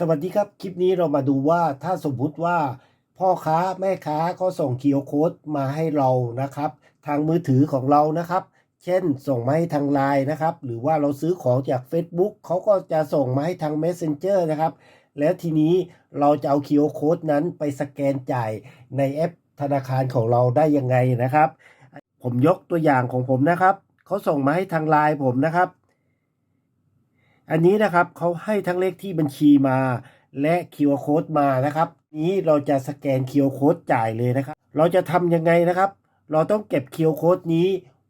สวัสดีครับคลิปนี้เรามาดูว่าถ้าสมมุติว่าพ่อค้าแม่ค้าเขาส่งคิวโค้ดมาให้เรานะครับ ทางมือถือของเรานะครับ เช่นส่งมาให้ทางไลน์นะครับ หรือว่าเราซื้อของจาก Facebook เขาก็จะส่งมาให้ทาง Messenger นะครับ แล้วทีนี้เราจะเอาคิวโค้ดนั้นไปสแกนจ่ายในแอปธนาคารของเราได้ยังไงนะครับ ผมยกตัวอย่างของผมนะครับเขาส่งมาให้ทางไลน์ผมนะครับ อันนี้นะครับเขาให้ทั้งเลขที่บัญชีมา และ QR Code มานะครับ นี้เราจะสแกน QR Code จ่ายเลยนะครับ เราจะทำยังไงนะครับ เราต้องเก็บ QR Code นี้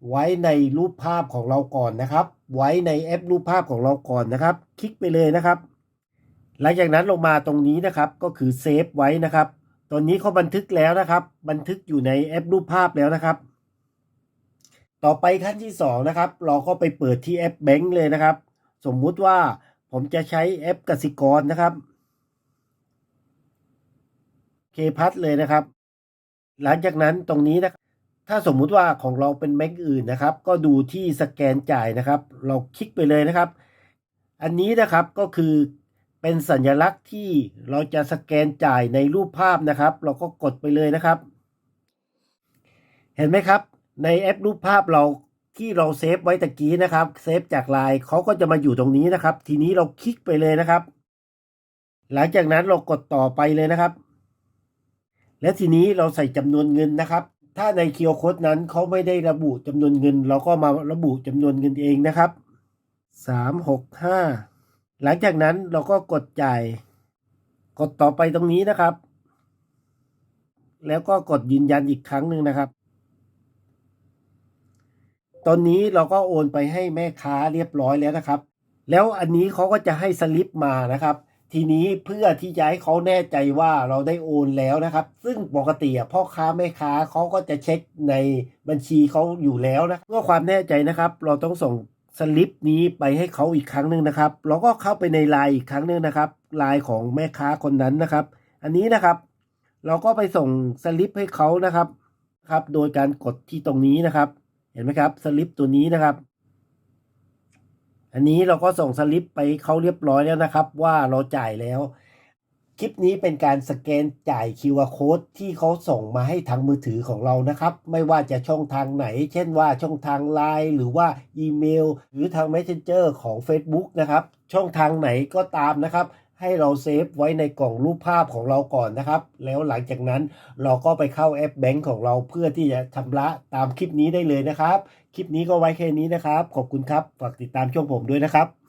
ไว้ในรูปภาพของเราก่อนนะครับ ไว้ในแอปรูปภาพของเราก่อนนะครับ คลิกไปเลยนะครับ หลังจากนั้นลงมาตรงนี้นะครับ ก็คือเซฟไว้นะครับ ตอนนี้เขาบันทึกแล้วนะครับ บันทึกอยู่ในแอปรูปภาพแล้วนะครับ ต่อไปขั้นที่สองนะครับ เราก็ไปเปิดที่แอปแบงค์เลยนะครับ สมมุติว่าผมจะใช้แอปกสิกรนะครับเคพัทเลยนะครับ หลังจากนั้นตรงนี้นะถ้าสมมุติว่าของเราเป็นแบงค์อื่นนะครับ ก็ดูที่สแกนจ่ายนะครับ เราคลิกไปเลยนะครับ อันนี้นะครับก็คือเป็นสัญลักษณ์ที่เราจะสแกนจ่ายในรูปภาพนะครับ เราก็กดไปเลยนะครับ เห็นไหมครับ ในแอปรูปภาพเรา ที่เราเซฟไว้ตะกี้นะครับเซฟจากไลน์เขาก็จะมาอยู่ตรงนี้นะครับ ทีนี้เราคลิกไปเลยนะครับ หลังจากนั้นเรากดต่อไปเลยนะครับ และทีนี้เราใส่จำนวนเงินนะครับ ถ้าในเคียวโคดนั้นเขาไม่ได้ระบุจำนวนเงิน เราก็มาระบุจำนวนเงินเองนะครับสามหกห้าหลังจากนั้นเราก็กดจ่าย กดต่อไปตรงนี้นะครับ แล้วก็กดยืนยันอีกครั้งหนึ่งนะครับ ตอนนี้เราก็โอนไปให้แม่ค้าเรียบร้อยแล้วนะครับ แล้วอันนี้เขาก็จะให้สลิปมานะครับ ทีนี้เพื่อที่จะให้เขาแน่ใจว่าเราได้โอนแล้วนะครับ ซึ่งปกติอะพ่อค้าแม่ค้าเขาก็จะเช็คในบัญชีเขาอยู่แล้วนะเพื่อความแน่ใจนะครับ เราต้องส่งสลิปนี้ไปให้เขาอีกครั้งหนึ่งนะครับ เราก็เข้าไปในไลน์อีกครั้งหนึ่งนะครับไลน์ของแม่ค้าคนนั้นนะครับ อันนี้นะครับ เราก็ไปส่งสลิปให้เขานะครับครับ โดยการกดที่ตรงนี้นะครับ เห็นไหมครับสลิปตัวนี้นะครับ อันนี้เราก็ส่งสลิปไปเขาเรียบร้อยแล้วนะครับ ว่าเราจ่ายแล้ว คลิปนี้เป็นการสแกนจ่าย QR Code ที่เขาส่งมาให้ทางมือถือของเรานะครับ ไม่ว่าจะช่องทางไหน เช่นว่าช่องทาง Line หรือว่าอีเมล หรือทาง Messenger ของ Facebook นะครับ ช่องทางไหนก็ตามนะครับ ให้เราเซฟไว้ในกล่องรูปภาพของเราก่อนนะครับ แล้วหลังจากนั้นเราก็ไปเข้าแอปแบงก์ของเราเพื่อที่จะชำระตามคลิปนี้ได้เลยนะครับ คลิปนี้ก็ไว้แค่นี้นะครับ ขอบคุณครับ ฝากติดตามช่องผมด้วยนะครับ